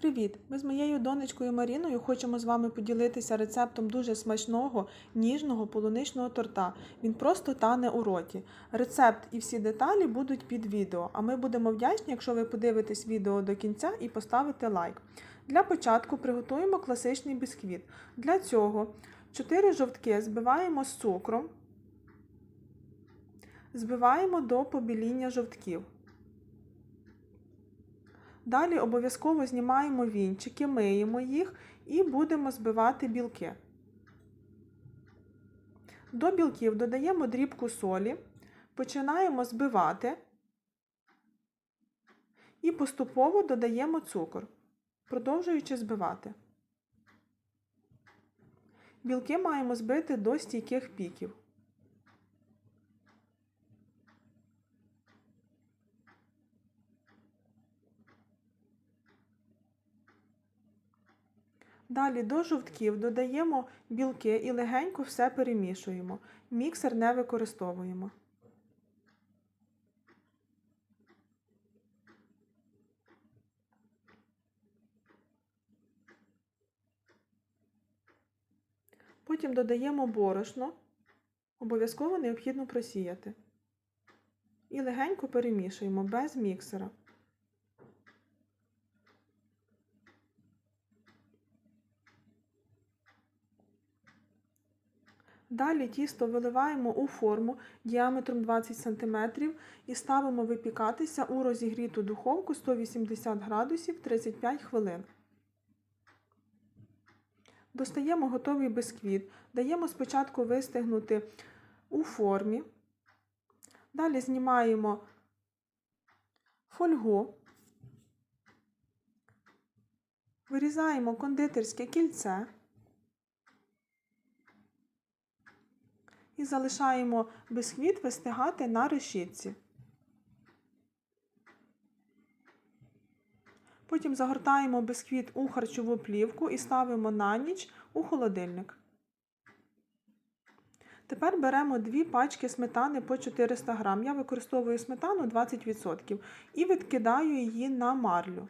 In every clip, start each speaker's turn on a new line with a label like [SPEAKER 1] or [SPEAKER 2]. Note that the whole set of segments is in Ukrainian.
[SPEAKER 1] Привіт! Ми з моєю донечкою Маріною хочемо з вами поділитися рецептом дуже смачного ніжного полуничного торта. Він просто тане у роті. Рецепт і всі деталі будуть під відео, а ми будемо вдячні, якщо ви подивитесь відео до кінця і поставите лайк. Для початку приготуємо класичний бісквіт. Для цього 4 жовтки збиваємо з цукром, збиваємо до побіління жовтків. Далі обов'язково знімаємо вінчики, миємо їх і будемо збивати білки. До білків додаємо дрібку солі, починаємо збивати і поступово додаємо цукор, продовжуючи збивати. Білки маємо збити до стійких піків. Далі до жовтків додаємо білки і легенько все перемішуємо. Міксер не використовуємо. Потім додаємо борошно, обов'язково необхідно просіяти. І легенько перемішуємо без міксера. Далі тісто виливаємо у форму діаметром 20 см і ставимо випікатися у розігріту духовку 180 градусів 35 хвилин. Достаємо готовий бисквіт, даємо спочатку вистигнути у формі. Далі знімаємо фольгу, вирізаємо кондитерське кільце. І залишаємо бисквіт вистигати на решітці. Потім загортаємо бисквіт у харчову плівку і ставимо на ніч у холодильник. Тепер беремо дві пачки сметани по 400 г. Я використовую сметану 20% і відкидаю її на марлю.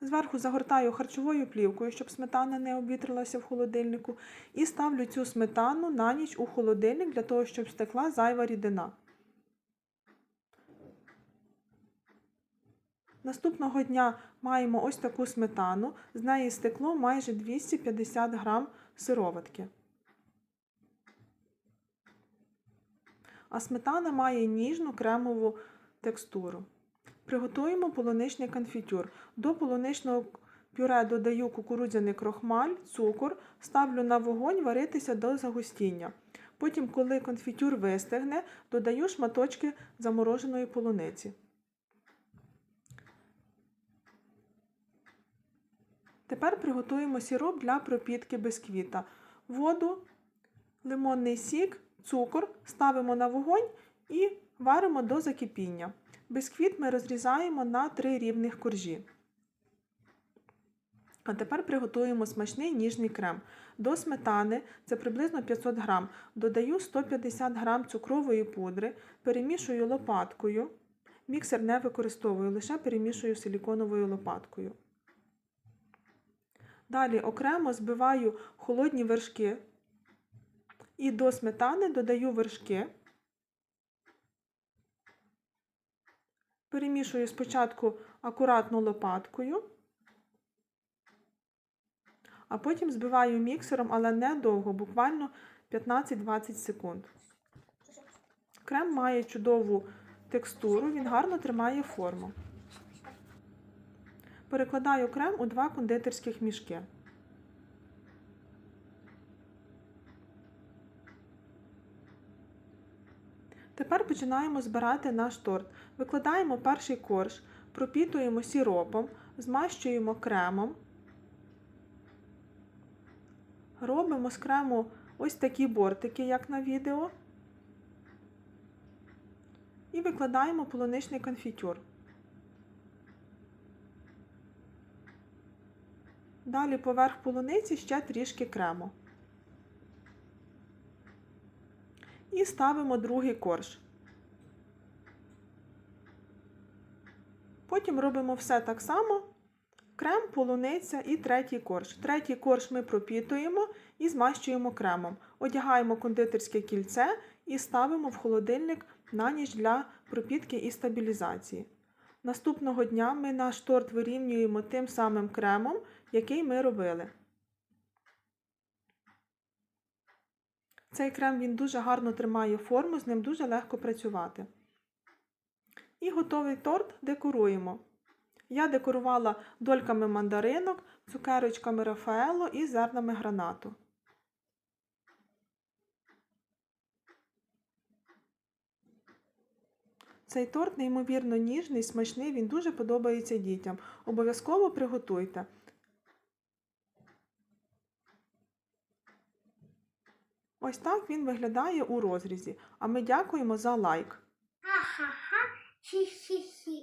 [SPEAKER 1] Зверху загортаю харчовою плівкою, щоб сметана не обвітрилася в холодильнику, і ставлю цю сметану на ніч у холодильник для того, щоб стекла зайва рідина. Наступного дня маємо ось таку сметану, з неї стекло майже 250 г сироватки. А сметана має ніжну кремову текстуру. Приготуємо полуничний конфітюр. До полуничного пюре додаю кукурудзяний крохмаль, цукор, ставлю на вогонь варитися до загустіння. Потім, коли конфітюр вистигне, додаю шматочки замороженої полуниці. Тепер приготуємо сироп для пропітки бисквіта. Воду, лимонний сік, цукор ставимо на вогонь і варимо до закипіння. Бисквіт ми розрізаємо на три рівних коржі. А тепер приготуємо смачний ніжний крем. До сметани, це приблизно 500 г, додаю 150 г цукрової пудри, перемішую лопаткою. Міксер не використовую, лише перемішую силіконовою лопаткою. Далі окремо збиваю холодні вершки і до сметани додаю вершки. Перемішую спочатку акуратно лопаткою, а потім збиваю міксером, але недовго, буквально 15-20 секунд. Крем має чудову текстуру, він гарно тримає форму. Перекладаю крем у два кондитерських мішки. Тепер починаємо збирати наш торт. Викладаємо перший корж, пропітуємо сіропом, змащуємо кремом. Робимо з крему ось такі бортики, як на відео. І викладаємо полуничний конфітюр. Далі поверх полуниці ще трішки крему. І ставимо другий корж. Потім робимо все так само: крем, полуниця і третій корж. Третій корж ми пропітуємо і змащуємо кремом. Одягаємо кондитерське кільце і ставимо в холодильник на ніч для пропітки і стабілізації. Наступного дня ми наш торт вирівнюємо тим самим кремом, який ми робили. Цей крем він дуже гарно тримає форму, з ним дуже легко працювати. І готовий торт декоруємо. Я декорувала дольками мандаринок, цукерочками Рафаело і зернами гранату. Цей торт неймовірно ніжний, смачний, він дуже подобається дітям. Обов'язково приготуйте. Ось так він виглядає у розрізі. А ми дякуємо за лайк.
[SPEAKER 2] Ха-ха-ха, хі-хі-хі.